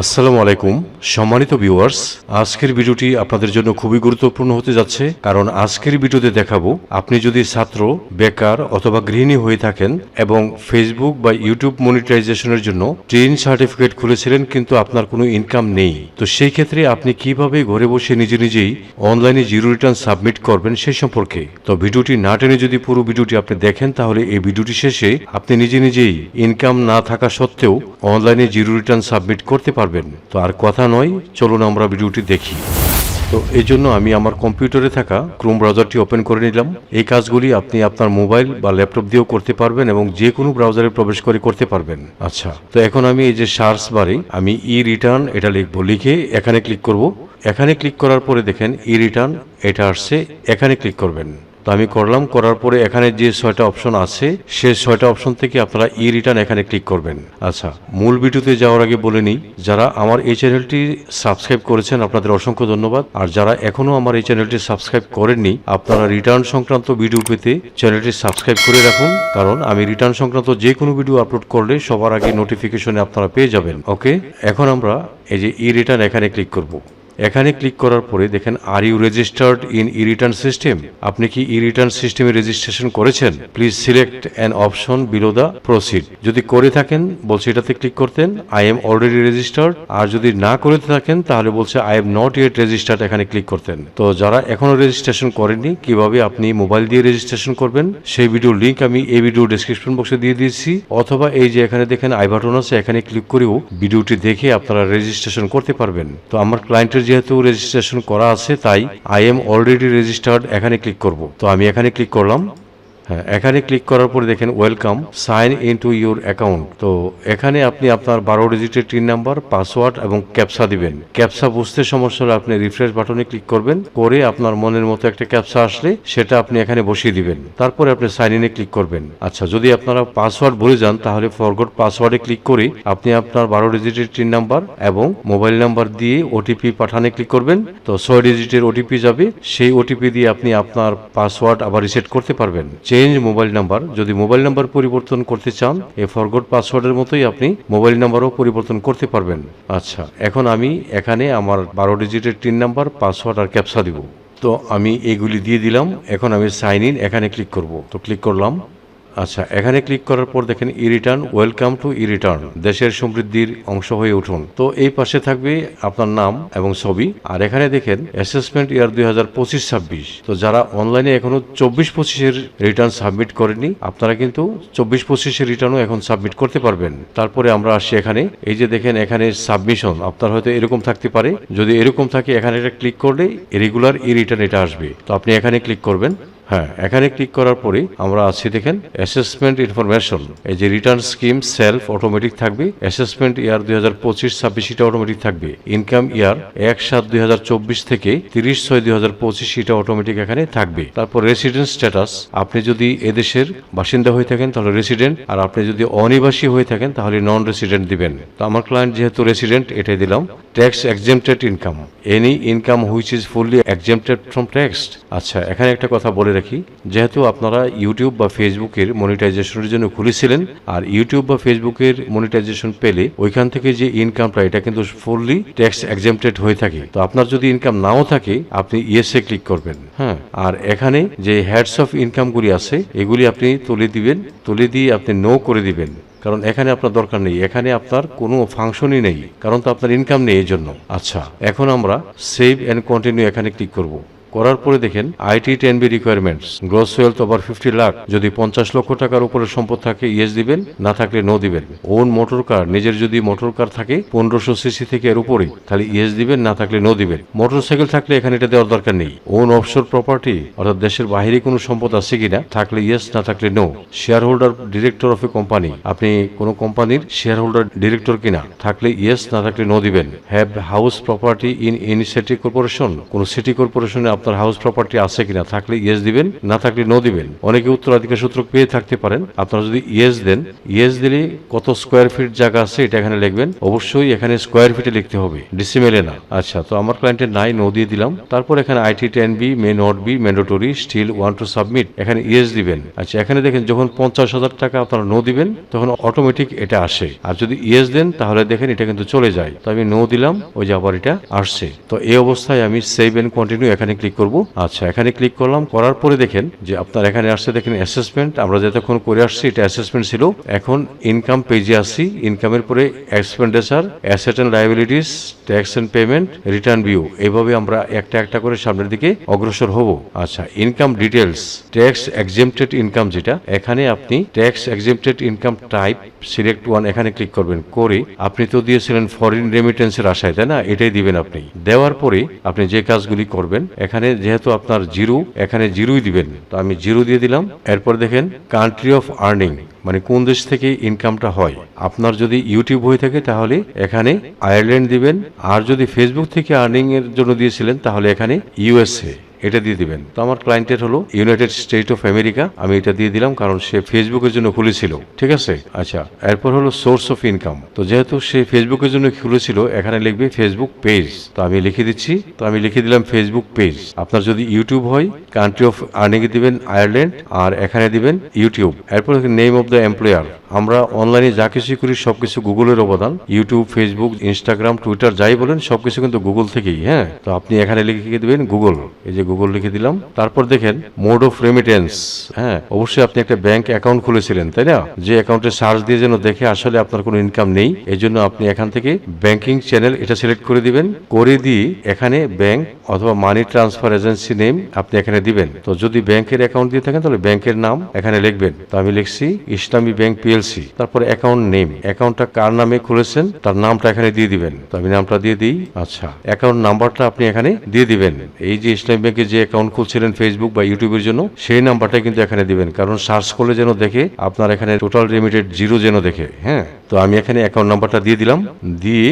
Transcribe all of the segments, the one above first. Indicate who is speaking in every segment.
Speaker 1: আসসালামু আলাইকুম, সম্মানিত ভিউয়ার্স। আজকের ভিডিওটি আপনাদের জন্য খুবই গুরুত্বপূর্ণ হতে যাচ্ছে, কারণ আজকের ভিডিওতে দেখাবো, আপনি যদি ছাত্র, বেকার অথবা গৃহিণী হয়ে থাকেন এবং ফেসবুক বা ইউটিউব মনিটাইজেশনের জন্য ট্রেন সার্টিফিকেট খুলেছিলেন, কিন্তু আপনার কোনো ইনকাম নেই। তো সেই ক্ষেত্রে আপনি কীভাবে ঘরে বসে নিজে নিজেই অনলাইনে জিরো রিটার্ন সাবমিট করবেন সেই সম্পর্কে। তো ভিডিওটি না টেনে যদি পুরো ভিডিওটি আপনি দেখেন, তাহলে এই ভিডিওটি শেষে আপনি নিজে নিজেই ইনকাম না থাকা সত্ত্বেও অনলাইনে জিরো রিটার্ন সাবমিট করতে পারবেন। তো আর কথা নয়, চলুন আমরা ভিডিওটি দেখি। তো এই জন্য আমি আমার কম্পিউটারে থাকা ক্রোম ব্রাউজারটি ওপেন করে নিলাম। এই কাজগুলি আপনি আপনার মোবাইল বা ল্যাপটপ দিয়েও করতে পারবেন এবং যে কোনো ব্রাউজারে প্রবেশ করে করতে পারবেন। আচ্ছা তো এখন আমি এই যে সার্চ বারে আমি ই রিটার্ন এটা লিখব। লিখে এখানে ক্লিক করব। এখানে ক্লিক করার পরে দেখেন ই রিটার্ন এটা আসছে। এখানে ক্লিক করবেন। তো আমি করলাম, করার পরে এখানে যে ছয়টা অপশন আছে, সে ছয়টা অপশন থেকে আপনারা ই রিটার্ন এখানে ক্লিক করবেন। আচ্ছা মূল ভিডিওতে যাওয়ার আগে বলে নিই, যারা আমার এই চ্যানেলটি সাবস্ক্রাইব করেছেন, আপনাদের অসংখ্য ধন্যবাদ। আর যারা এখনও আমার এই চ্যানেলটি সাবস্ক্রাইব করেননি, আপনারা রিটার্ন সংক্রান্ত ভিডিও পেতে চ্যানেলটি সাবস্ক্রাইব করে রাখুন। কারণ আমি রিটার্ন সংক্রান্ত যে কোনো ভিডিও আপলোড করলে সবার আগে নোটিফিকেশনে আপনারা পেয়ে যাবেন। ওকে এখন আমরা এই যে ই রিটার্ন এখানে ক্লিক করব। এখানে ক্লিক করার পরে দেখেন are you registered in e return system আপনি কি ই রিটার্ন সিস্টেমে রেজিস্ট্রেশন করেছেন? Please select an option below the proceed যদি করে থাকেন, বলছে এটাতে ক্লিক করতেন আই এম অলরেডি রেজিস্টার্ড আর যদি না করে থাকেন, তাহলে বলছে I am not yet registered এখানে ক্লিক করতেন। তো যারা এখনও রেজিস্ট্রেশন করেননি, কীভাবে আপনি মোবাইল দিয়ে রেজিস্ট্রেশন করবেন, সেই ভিডিওর লিঙ্ক আমি এই ভিডিও ডেসক্রিপশন বক্সে দিয়ে দিয়েছি। অথবা এই যে এখানে দেখেন আই বাটন আছে, এখানে ক্লিক করেও ভিডিওটি দেখে আপনারা রেজিস্ট্রেশন করতে পারবেন। তো আমার ক্লায়েন্টের যেহেতু রেজিস্ট্রেশন করা আছে, তাই আই এম অলরেডি রেজিস্টার্ড এখানে ক্লিক করব। তো আমি এখানে ক্লিক করলাম। হ্যাঁ এখানে ক্লিক করার পরে দেখেন welcome sign in to your account তো এখানে আপনি আপনার বারো ডিজিটের টিন নাম্বার পাসওয়ার্ড এবং ক্যাপসা দিবেন। ক্যাপসা বুঝতে সমস্যা হলে আপনি রিফ্রেশ বাটনে ক্লিক করবেন, করে আপনার মনের মতো একটা ক্যাপসা আসলে সেটা আপনি এখানে বসিয়ে দিবেন। তারপরে আপনি সাইন ইনে ক্লিক করবেন। আচ্ছা যদি আপনারা পাসওয়ার্ড ভুলে যান, তাহলে ফরগট পাসওয়ার্ডে ক্লিক করে আপনি আপনার বারো ডিজিটের টিন নাম্বার এবং মোবাইল নাম্বার দিয়ে ওটিপি পাঠানে ক্লিক করবেন। তো ছয় ডিজিটের ওটিপি যাবে, সেই ওটিপি দিয়ে আপনি আপনার পাসওয়ার্ড আবার রিসেট করতে পারবেন। চেঞ্জ মোবাইল নাম্বার যদি মোবাইল নাম্বার পরিবর্তন করতে চান এ ফরগট পাসওয়ার্ডের মতোই আপনি মোবাইল নাম্বারও পরিবর্তন করতে পারবেন। আচ্ছা এখন আমি এখানে আমার বারো ডিজিটের টিন নাম্বার পাসওয়ার্ড আর ক্যাপসা দিব। তো আমি এগুলি দিয়ে দিলাম, এখন আমি সাইন ইন এখানে ক্লিক করব। তো ক্লিক করলাম। আচ্ছা এখানে ক্লিক করার পর দেখেন e return welcome to e return দেশের সমৃদ্ধির অংশ হয়ে উঠুন। তো এই পাশে থাকবে আপনার নাম এবং ছবি, আর এখানে দেখেন অ্যাসেসমেন্ট ইয়ার দুই হাজার পঁচিশ ছাব্বিশ। তো যারা অনলাইনে এখনও চব্বিশ পঁচিশের রিটার্ন সাবমিট করেনি আপনারা কিন্তু চব্বিশ পঁচিশের রিটার্নও এখন সাবমিট করতে পারবেন। তারপরে আমরা আসছি এখানে, এই যে দেখেন এখানে সাবমিশন আপনার হয়তো এরকম থাকতে পারে। যদি এরকম থাকে, এখানে এটা ক্লিক করলে রেগুলার ই রিটার্ন এটা আসবে। তো আপনি এখানে ক্লিক করবেন। হ্যাঁ এখানে ক্লিক করার পরে আমরা আছি দেখেন অ্যাসেসমেন্ট ইনফরমেশন এই যে রিটার্ন স্কিম সেলফ অটোমেটিক থাকবে অ্যাসেসমেন্ট ইয়ার দুই হাজার পঁচিশ, ছাব্বিশ এটা অটোমেটিক থাকবে। ইনকাম ইয়ার এক সাত দুই হাজার চব্বিশ থেকে তিরিশ ছয় দুই হাজার পঁচিশ এটা অটোমেটিক এখানে থাকবে। তারপর রেসিডেন্ট স্ট্যাটাস আপনি যদি এদেশের বাসিন্দা হয়ে থাকেন তাহলে রেসিডেন্ট আর আপনি যদি অনিবাসী হয়ে থাকেন তাহলে নন রেসিডেন্ট দিবেন। তো আমার ক্লায়েন্ট যেহেতু রেসিডেন্ট এটাই দিলাম। Tax exempted income any income which is fully exempted from tax আচ্ছা এখানে একটা কথা বলে রাখি, যেহেতু আপনারা ইউটিউব বা ফেসবুকের মনিটাইজেশনের জন্য খুলেছিলেন, আর ইউটিউব বা ফেসবুকের মনিটাইজেশন পেলে ওইখান থেকে যে ইনকামটা এটা কিন্তু ফুললি ট্যাক্স এক্সেমটেড হয়ে থাকে। তো আপনার যদি ইনকাম নাও থাকে, আপনি ইয়েসে ক্লিক করবেন হ্যাঁ? আর এখানে যে হ্যাডস অফ ইনকামগুলি আছে, এগুলি আপনি তুলে দিবেন, তুলে দিয়ে আপনি নো করে দিবেন। কারণ এখানে আপনার দরকার নেই, এখানে আপনার কোনো ফাংশনই নেই, কারণ তো আপনার ইনকাম নেই এই জন্য আচ্ছা এখন আমরা সেভ অ্যান্ড কন্টিনিউ এখানে ক্লিক করব। করার পরে দেখেন IT ten B requirements gross wealth over fifty lakh যদি পঞ্চাশ লক্ষ টাকার উপরে সম্পদ থাকে ইয়েস দিবেন, না থাকলে নো দিবেন। ওন মোটর কার নিজের যদি মোটর কার থাকে, পনেরোশো সিসি থেকে এর উপরে, তাহলে ইয়েস দিবেন, না থাকলে নো দিবেন। মোটর সাইকেল থাকলে এখানে এটা দেওয়ার দরকার নেই। ওন অফশোর প্রপার্টি অর্থাৎ দেশের বাইরে কোনো সম্পদ আছে কিনা, থাকলে ইয়েস না থাকলে no share holder director of a company আপনি কোনো কোম্পানির শেয়ার হোল্ডার ডিরেক্টর কিনা, থাকলে ইয়েস না থাকলে নো দিবেন। Have house property in city corporation কোন সিটি কর্পোরেশনে আপনি আপনার হাউস প্রপার্টি আছে কিনা, থাকলে ইয়েস দিবেন, না থাকলে নো দিবেন। অনেকে উত্তরাধিকার সূত্র পেয়ে থাকতে পারেন। আপনারা যদি ইয়েস দেন ইয়েস দিলে কত স্কোয়ার ফিট জায়গা আছে এটা এখানে লিখবেন। অবশ্যই এখানে স্কোয়ার ফিটে লিখতে হবে ডিসিমেলে না। আচ্ছা তো আমার ক্লায়েন্টের নাই নো দিয়ে দিলাম। তারপর এখানে IT ten B may not be mandatory still want to submit এখানে ইয়েস দিবেন। আচ্ছা এখানে দেখেন যখন পঞ্চাশ হাজার টাকা আপনারা নো দিবেন, তখন অটোমেটিক এটা আসে। আর যদি ইয়েস দেন, তাহলে দেখেন এটা কিন্তু চলে যায়। তো আমি নো দিলাম, ওই যে আবার এটা আসছে। তো এই অবস্থায় আমি সেভ এন্ড কন্টিনিউ এখানে ক্লিক করব। আচ্ছা এখানে ক্লিক করলাম, করার পরে দেখেন যে আপনার এখানে আসছে, দেখেন অ্যাসেসমেন্ট আমরা যতক্ষণ করে আসছি, এটা অ্যাসেসমেন্ট ছিল। এখন ইনকাম পেজে আসছি ইনকামের পরে expenditure asset and liabilities tax and payment return view এইভাবে আমরা একটা একটা করে সামনের দিকে অগ্রসর হব। আচ্ছা income details tax exempted income যেটা, এখানে আপনি tax exempted income type select one এখানে ক্লিক করবেন। করে আপনি তো দিয়েছিলেন ফরেন রেমিটেন্সের আশায়, তাই না? এটাই দিবেন আপনি। দেওয়ার পরে আপনি যে কাজগুলি করবেন, এখানে যেহেতু আপনার জিরো, এখানে জিরোই দিবেন। তো আমি জিরো দিয়ে দিলাম। এরপর দেখেন কান্ট্রি অফ আর্নিং মানে কোন দেশ থেকে ইনকামটা হয়। আপনার যদি ইউটিউব হয়ে থাকে, তাহলে এখানে আয়ারল্যান্ড দিবেন। আর যদি ফেসবুক থেকে আর্নিং এর জন্য দিয়েছিলেন, তাহলে এখানে ইউএসএ এটা দিয়ে দিবেন। তো আমার ক্লায়েন্টের হলো ইউনাইটেড স্টেট অফ আমেরিকা আমি এটা দিয়ে দিলাম কারণ সে ফেসবুকের জন্য খুলেছিল, ঠিক আছে? আচ্ছা এরপর হলো সোর্স অফ ইনকাম তো যেহেতু সে ফেসবুকের জন্য খুলেছিল, এখানে লিখবে ফেসবুক পেজ তো আমি লিখে দিচ্ছি, তো আমি লিখে দিলাম ফেসবুক পেজ আপনার যদি ইউটিউব হয় কান্ট্রি অফ আর্নিং দিবেন আয়ারল্যান্ড আর এখানে দিবেন ইউটিউব এরপর নেম অফ দ্য এমপ্লয়ার আমরা অনলাইনে যা কিছুই করি, সবকিছু গুগলের অবদান। ইউটিউব ফেসবুক ইনস্টাগ্রাম টুইটার যাই বলেন, সবকিছু কিন্তু গুগল থেকেই হ্যাঁ? তো আপনি এখানে লিখে দেবেন? গুগল এই যে গুগল লিখে দিলাম। তারপর দেখেন মোড অফ রেমিটেন্স হ্যাঁ? অবশ্যই আপনি একটা ব্যাংক অ্যাকাউন্ট খুলেছিলেন, তাই না? যে অ্যাকাউন্টে সার্চ দিয়ে যেন দেখে আসলে আপনার কোনো ইনকাম নেই এই জন্য আপনি এখান থেকে ব্যাংকিং চ্যানেল এটা সিলেক্ট করে দিবেন। করে দিয়ে এখানে ব্যাংক অথবা মানি ট্রান্সফার এজেন্সি নেম আপনি এখানে দিবেন। তো যদি ব্যাংকের অ্যাকাউন্ট দিয়ে থাকেন, তাহলে ব্যাংকের নাম এখানে লিখবেন। তো আমি লিখছি ইসলামী ব্যাংক পিএলসি তারপরে অ্যাকাউন্ট নেম অ্যাকাউন্টটা কার নামে খুলেছেন? তার নামটা এখানে দিয়ে দিবেন। তো আমি নামটা দিয়ে দিই। আচ্ছা অ্যাকাউন্ট নাম্বারটা আপনি এখানে দিয়ে দিবেন। এই যে ইসলামী ব্যাংকে যে অ্যাকাউন্ট খুলছিলেন ফেসবুক বা ইউটিউবের জন্য, সেই নাম্বারটা কিন্তু এখানে দিবেন। কারণ সার্চ করলে যেন দেখে, আপনার এখানে টোটাল রেমিটেড জিরো যেন দেখে হ্যাঁ? তো আমি এখানে অ্যাকাউন্ট নাম্বারটা দিয়ে দিলাম। দিয়ে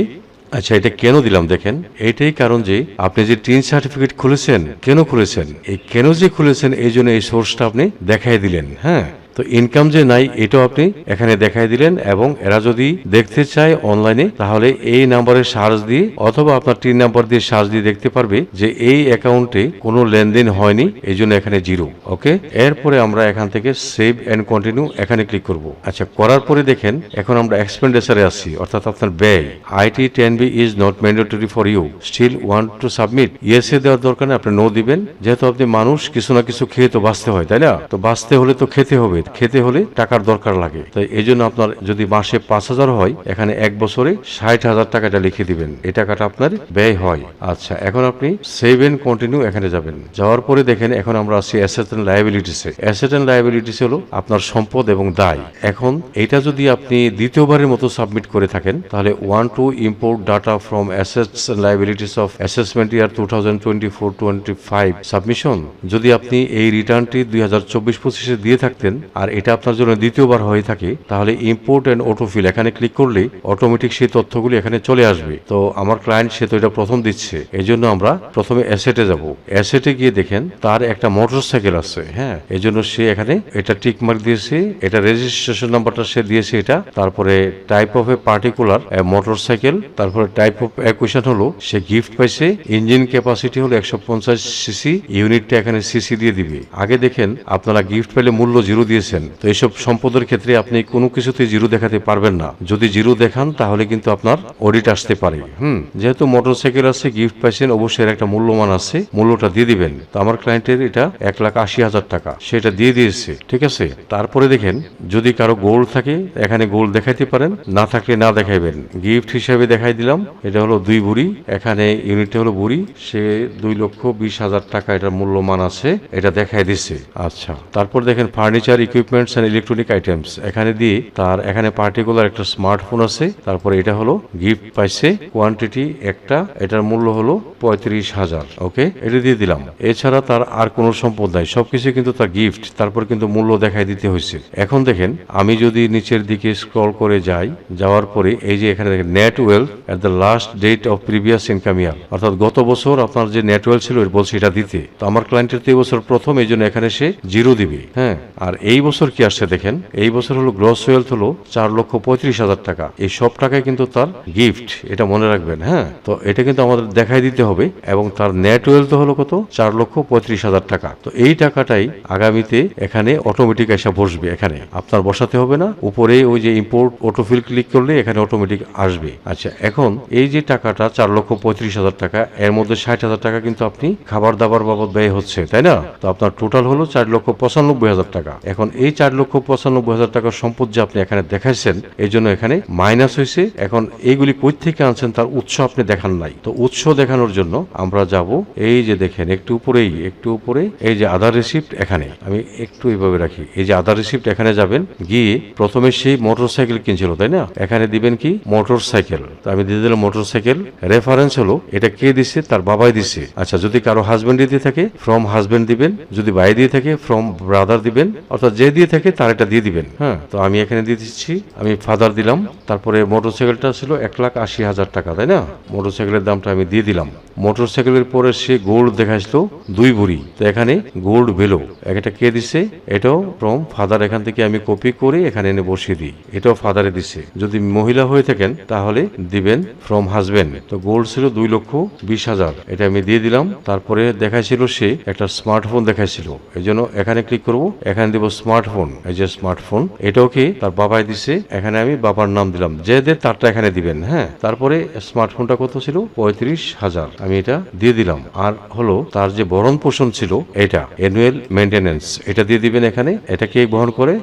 Speaker 1: আচ্ছা এটা কেন দিলাম দেখেন? এটাই কারণ যে, আপনি যে টিন সার্টিফিকেট খুলেছেন, কেন খুলেছেন? এই কেন যে খুলেছেন, এই জন্য এই সোর্সটা আপনি দেখাই দিলেন হ্যাঁ? তো ইনকাম যে নাই, এটাও আপনি এখানে দেখাই দিলেন এবং এরা যদি দেখতে চায় অনলাইনে তাহলে এই নাম্বারে সার্চ দিয়ে অথবা আপনার তিন নাম্বার দিয়ে সার্চ দিয়ে দেখতে পারবে যে এই অ্যাকাউন্টে কোনো লেনদেন হয়নি, এই জন্য এখানে জিরো ওকে এরপরে আমরা এখান থেকে সেভ অ্যান্ড কন্টিনিউ এখানে ক্লিক করব। আচ্ছা করার পরে দেখেন, এখন আমরা এক্সপেন্ডিচারে আসছি, অর্থাৎ আপনার ব্যয়। IT ten B is not mandatory for you still want to submit yes এ দেওয়ার দরকার নেই, আপনি নো দিবেন। যেহেতু আপনি মানুষ, কিছু না কিছু খেয়ে তো বাঁচতে হয়, তাই না? তো বাঁচতে হলে তো খেতে হবে। খেতে হলে টাকার দরকার লাগে। তাই এই জন্য আপনার যদি মাসে পাঁচ হাজার হয়, এখানে এক বছরে ষাট হাজার টাকাটা লিখে দিবেন। এই টাকাটা আপনার ব্যয় হয়। আচ্ছা এখন আপনি সেভ এন্ড কন্টিনিউ এখানে যাবেন। যাওয়ার পরে দেখেন, এখন আমরা আসছি অ্যাসেট এন্ড লাইবিলিটিসে অ্যাসেট এন্ড লাইবিলিটিস হলো আপনার সম্পদ এবং দায়। এখন এটা যদি আপনি দ্বিতীয়বারের মতো সাবমিট করে থাকেন, তাহলে want to import data from assets and liabilities of assessment year two thousand twenty four twenty five submission যদি আপনি এই রিটার্নটি দুই হাজার চব্বিশ পঁচিশে দিয়ে থাকতেন আর এটা আপনার জন্য দ্বিতীয়বার হয়ে থাকে, তাহলে ইম্পোর্ট অ্যান্ড অটোফিল এখানে ক্লিক করলে অটোমেটিক সেই তথ্যগুলি এখানে চলে আসবে। তো আমার ক্লায়েন্ট সে তো এটা প্রথম দিচ্ছে এই জন্য আমরা প্রথমে অ্যাসেটে যাব। অ্যাসেটে গিয়ে দেখেন, তার একটা মোটর সাইকেল আছে হ্যাঁ এই জন্য সে এখানে এটা টিক মার্ক দিয়েছে, এটা রেজিস্ট্রেশন নাম্বারটা সে দিয়েছে এটা, তারপরে type of a particular motorcycle তারপরে টাইপ অফ অ্যাকুয়েশন হলো, সে গিফট পাইছে ইঞ্জিন ক্যাপাসিটি হলো একশো পঞ্চাশ সিসি ইউনিটটা এখানে সিসি দিয়ে দিবে। আগে দেখেন, আপনারা গিফট পেলে মূল্য জিরো দিয়েছেন। তো এইসব সম্পদের ক্ষেত্রে আপনি কোনো কিছুতে জিরো দেখাতে পারবেন না। যদি জিরো দেখান, তাহলে কিন্তু আপনার অডিট আসতে পারে। হুম, যেহেতু মোটরসাইকেল আছে গিফট পাইছেন, অবশ্যই একটা মূল্যমান আছে। মূল্যটা দিয়ে দিবেন। তো আমার ক্লায়েন্টের এটা এক লাখ আশি হাজার টাকা। সেটা দিয়ে দিয়েছে। ঠিক আছে? তারপরে দেখেন, যদি কারও গোল্ড থাকে, এখানে গোল্ড দেখাইতে পারেন। না থাকলে না দেখাইবেন। গিফট হিসাবে দেখাই দিলাম। এটা হলো দুই বুড়ি এখানে ইউনিটটা হলো বুড়ি সে দুই লক্ষ বিশ হাজার টাকা এটার মূল্যমান আছে। এটা দেখাই দিচ্ছে আচ্ছা। তারপর দেখেন furniture equipments and electronic items এখানে দিয়ে তার এখানে পার্টিকুলার একটা স্মার্টফোন আছে, তারপরে এটা হলো গিফট পাইছে কোয়ান্টিটি একটা, এটার মূল্য হলো পঁয়ত্রিশ হাজার ওকে এটা দিয়ে দিলাম। এছাড়া তার আর কোনো সম্পদ নাই, সবকিছু কিন্তু তার গিফট তারপর কিন্তু মূল্য দেখাই দিতে হয়েছে। এখন দেখেন, আমি যদি নিচের দিকে স্ক্রল করে যাই, যাওয়ার পরে এই যে এখানে দেখেন net wealth at the last date of previous income year অর্থাৎ গত বছর আপনার যে নেট ওয়েলথ ছিল, বলছে এটা দিতে। তো আমার ক্লায়েন্টের তো বছর প্রথম, এই জন্য এখানে সে জিরো দিবে হ্যাঁ? আর এই বছর কি আসছে দেখেন? এই বছর হলো গ্রস ওয়েলথ হলো চার লক্ষ পঁয়ত্রিশ হাজার টাকা। এই সব টাকায় কিন্তু তার গিফট এটা মনে রাখবেন হ্যাঁ? তো এটা কিন্তু আমাদের দেখাই দিতে হবে, এবং তার নেট ওয়েলথ হলো কত? চার লক্ষ পঁয়ত্রিশ হাজার টাকা। তো এই টাকাটাই আগামীতে এখানে অটোমেটিক এসে বসবে, এখানে। আপনার বসাতে হবে না, উপরে ওই যে ইম্পোর্ট অটোফিল ক্লিক করলে এখানে অটোমেটিক আসবে। আচ্ছা এখন এই যে টাকাটা চার লক্ষ পঁয়ত্রিশ হাজার টাকা, এর মধ্যে ষাট হাজার টাকা কিন্তু আপনি খাবার দাবার বাবদ ব্যয় হচ্ছে, তাই না? তো আপনার টোটাল হলো চার লক্ষ পঁচানব্বই হাজার টাকা। এখন এই চার লক্ষ পঁচানব্বই হাজার টাকার সম্পদ যে আপনি এখানে দেখাইছেন, এই জন্য এখানে মাইনাস হয়েছে। এখন এইগুলি কই থেকে আনছেন তার উৎস আপনি দেখান নাই। তো উৎস দেখানোর জন্য আমরা যাব এই যে দেখেন, একটু উপরেই, একটু উপরে, এই যে আধার রিসিপ্ট এখানে। আমি একটু এইভাবে রাখি। এই যে আধার রিসিপ্ট এখানে যাবেন, গিয়ে প্রথমে সেই মোটর সাইকেল কিনছিল, তাই না? এখানে দিবেন কি? মোটর সাইকেল তো আমি দিয়ে দিলাম মোটর সাইকেল রেফারেন্স হলো, এটা কে দিছে? তার বাবাই দিছে। আচ্ছা যদি কারও হাজবেন্ড দিয়ে থাকে ফ্রম হাজবেন্ড দিবেন। যদি ভাই দিয়ে থাকে ফ্রম ব্রাদার দিবেন। অর্থাৎ যে দিয়ে থাকে তার এটা দিয়ে দিবেন। হ্যাঁ। তো আমি এখানে দিয়ে দিচ্ছি আমি ফাদার দিলাম তারপরে মোটর সাইকেলটা ছিল এক লাখ আশি হাজার টাকা তাই না? মোটর সাইকেলের দামটা আমি দিয়ে দিলাম। মোটর সাইকেলের পরে সে গোল্ড দেখাইছিল দুই ভরি। তো এখানে গোল্ড ভেলো এটা কে দিছে? এটাও ফ্রম ফাদার এখান থেকে আমি কপি করে এখানে এনে বসিয়ে দিই। এটাও ফাদারে দিছে। যদি মহিলা হয়ে থাকেন তাহলে দিবেন ফ্রম হাজবেন্ড তো গোল্ড ছিল দুই লক্ষ বিশ হাজার। এটা আমি দিয়ে দিলাম। তারপরে দেখাইছিল সে একটা স্মার্টফোন দেখাইছিল। এই জন্য এখানে ক্লিক করব। এখানে দিব স্মার্টফোন এই যে স্মার্টফোন এটাও কি তার বাবাই দিছে? এখানে আমি বাবার নাম দিলাম। যে যে তারটা এখানে দিবেন হ্যাঁ? তারপরে স্মার্টফোনটা কত ছিল? পঁয়ত্রিশ হাজার। আমি এটা দিয়ে দিলাম। আর হলো তার যে ভরণ পোষণ ছিল, এটা অ্যানুয়াল মেনটেনেন্স এটা দিয়ে দিবেন এখানে। এটা কে বহন করে?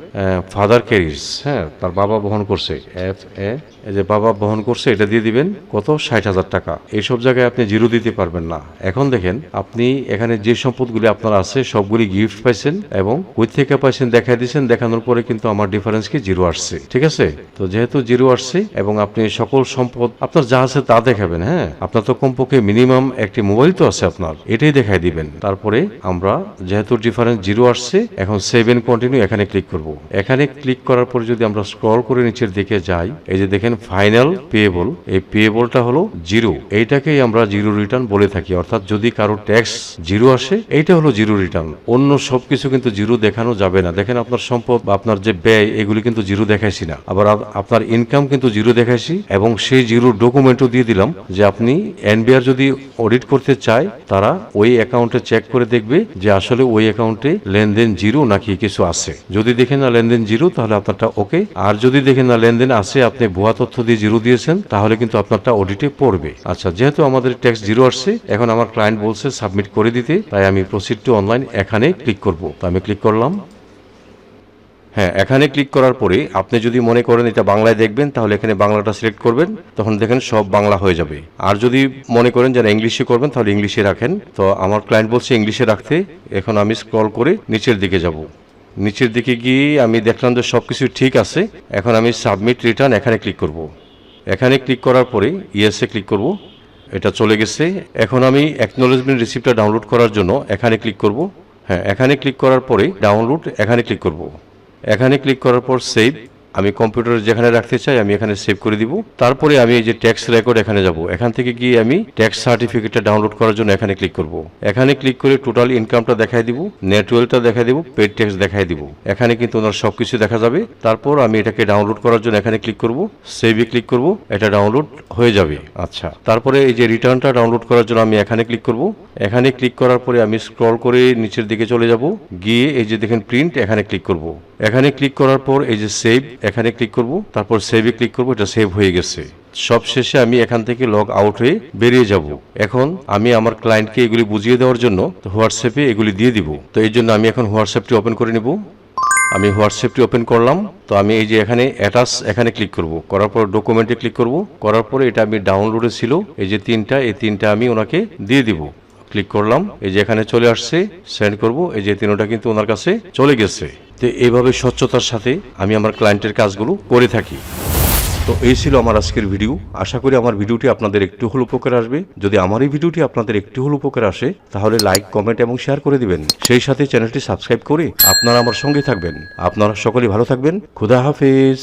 Speaker 1: ফাদার ক্যারিজ হ্যাঁ? তার বাবা বহন করছে। এফ এ যে বাবা বহন করছে, এটা দিয়ে দিবেন কত? ষাট হাজার টাকা। এইসব জায়গায় আপনি জিরো দিতে পারবেন না। এখন দেখেন, আপনি এখানে যে সম্পদগুলি আপনার আছে, সবগুলি গিফট পাইছেন এবং কই থেকে পাইছেন দেখাই দিয়েছেন, দেখানোর পরে কিন্তু আমার ডিফারেন্স কি? জিরো আসছে। ঠিক আছে? তো যেহেতু জিরো আসছে এবং আপনি সকল সম্পদ আপনার যা আছে তা দেখাবেন হ্যাঁ? আপনার তো কমপক্ষে মিনিমাম একটি মোবাইল তো আছে আপনার। এটাই দেখাই দিবেন। তারপরে আমরা যেহেতু ডিফারেন্স জিরো আসছে, এখন সেভ এন্ড কন্টিনিউ এখানে ক্লিক করব। এখানে ক্লিক করার পরে যদি আমরা স্ক্রল করে নিচের দিকে যাই, এই যে দেখেন ফাইনাল পেয়েবল এই পেয়েবলটা হলো জিরো। এইটাকেই আমরা জিরো রিটার্ন বলে থাকি। অর্থাৎ যদি কারও ট্যাক্স জিরো আসে, এইটা হলো জিরো রিটার্ন অন্য সবকিছু কিন্তু জিরো দেখানো যাবে না। দেখেন আপনার সম্পদ বা আপনার যে ব্যয়, এগুলি কিন্তু জিরো দেখাইছি না। আবার আপনার ইনকাম কিন্তু জিরো দেখাইছি এবং সেই জিরো ডকুমেন্টও দিয়ে দিলাম যে আপনি এনবিআর যদি অডিট করতে চায়, তারা ওই অ্যাকাউন্টে চেক করে দেখবে যে আসলে ওই অ্যাকাউন্টে লেনদেন জিরো নাকি কিছু আছে। যদি দেখেন না লেনদেন জিরো, তাহলে আপনারটা ওকে আর যদি দেখেন না লেনদেন আছে, আপনি ভুয়া তথ্য দিয়ে জিরো দিয়েছেন, তাহলে কিন্তু আপনারটা অডিটে পড়বে। আচ্ছা যেহেতু আমাদের ট্যাক্স জিরো আসছে, এখন আমার ক্লায়েন্ট বলছে সাবমিট করে দিতে, তাই আমি প্রসিড টু অনলাইন এখানে ক্লিক করব। তো আমি ক্লিক করলাম। হ্যাঁ এখানে ক্লিক করার পরে আপনি যদি মনে করেন এটা বাংলায় দেখবেন, তাহলে এখানে বাংলাটা সিলেক্ট করবেন, তখন দেখেন সব বাংলা হয়ে যাবে। আর যদি মনে করেন যেন ইংলিশে করবেন, তাহলে ইংলিশে রাখেন। তো আমার ক্লায়েন্ট বলছে ইংলিশে রাখতে, এখন আমি স্ক্রল করে নিচের দিকে যাব। নিচের দিকে গিয়ে আমি দেখলাম যে সব কিছু ঠিক আছে, এখন আমি সাবমিট রিটার্ন এখানে ক্লিক করব। এখানে ক্লিক করার পরে ইয়েসে ক্লিক করব, এটা চলে গেছে। এখন আমি অ্যাকনোলেজমেন্ট রিসিপ্টটা ডাউনলোড করার জন্য এখানে ক্লিক করব। হ্যাঁ এখানে ক্লিক করার পরে ডাউনলোড এখানে ক্লিক করব। এখানে ক্লিক করার পর সেভ আমি কম্পিউটার যেখানে রাখতে চাই, আমি এখানে সেভ করে দিব। তারপরে আমি এই যে ট্যাক্স রেকর্ড এখানে যাব। এখান থেকে গিয়ে আমি ট্যাক্স সার্টিফিকেটটা ডাউনলোড করার জন্য এখানে ক্লিক করব। এখানে ক্লিক করে টোটাল ইনকামটা দেখাই দিব নেটওয়েলটা দেখাই দিব পেড ট্যাক্স দেখাই দিব। এখানে কিন্তু ওনার সবকিছু দেখা যাবে। তারপর আমি এটাকে ডাউনলোড করার জন্য এখানে ক্লিক করব। সেভে ক্লিক করব। এটা ডাউনলোড হয়ে যাবে। আচ্ছা। তারপরে এই যে রিটার্নটা ডাউনলোড করার জন্য আমি এখানে ক্লিক করব। এখানে ক্লিক করার পরে আমি স্ক্রল করে নিচের দিকে চলে যাব। গিয়ে এই যে দেখেন প্রিন্ট এখানে ক্লিক করব। এখানে ক্লিক করার পর এই যে সেভ এখানে ক্লিক করব, তারপর সেভে ক্লিক করব, এটা সেভ হয়ে গেছে। সব শেষে আমি এখান থেকে লগ আউট হয়ে বেরিয়ে যাব। এখন আমি আমার ক্লায়েন্টকে এগুলি বুঝিয়ে দেওয়ার জন্য হোয়াটসঅ্যাপে এগুলি দিয়ে দিব। তো এই জন্য আমি এখন হোয়াটসঅ্যাপটি ওপেন করে নিব। আমি হোয়াটসঅ্যাপটি ওপেন করলাম। তো আমি এই যে এখানে অ্যাটাচ এখানে ক্লিক করব। করার পর ডকুমেন্টে ক্লিক করব। করার পরে এটা আমি ডাউনলোডে ছিল। এই যে তিনটা, এই তিনটা আমি ওনাকে দিয়ে দিব। ক্লিক করলাম। এই যে এখানে চলে আসছে সেন্ড করব। এই যে তিনটা কিন্তু ওনার কাছে চলে গেছে। তো এইভাবে স্বচ্ছতার সাথে আমি আমার ক্লায়েন্টের কাজগুলো করে থাকি। তো এই ছিল আমার আজকের ভিডিও আশা করি আমার ভিডিওটি আপনাদের একটু হল উপকার আসবে। যদি আমার এই ভিডিওটি আপনাদের একটু হল উপকার আসে, তাহলে লাইক কমেন্ট এবং শেয়ার করে দিবেন। সেই সাথে চ্যানেলটি সাবস্ক্রাইব করে আপনারা আমার সঙ্গে থাকবেন। আপনারা সকলেই ভালো থাকবেন। খুদা হাফেজ।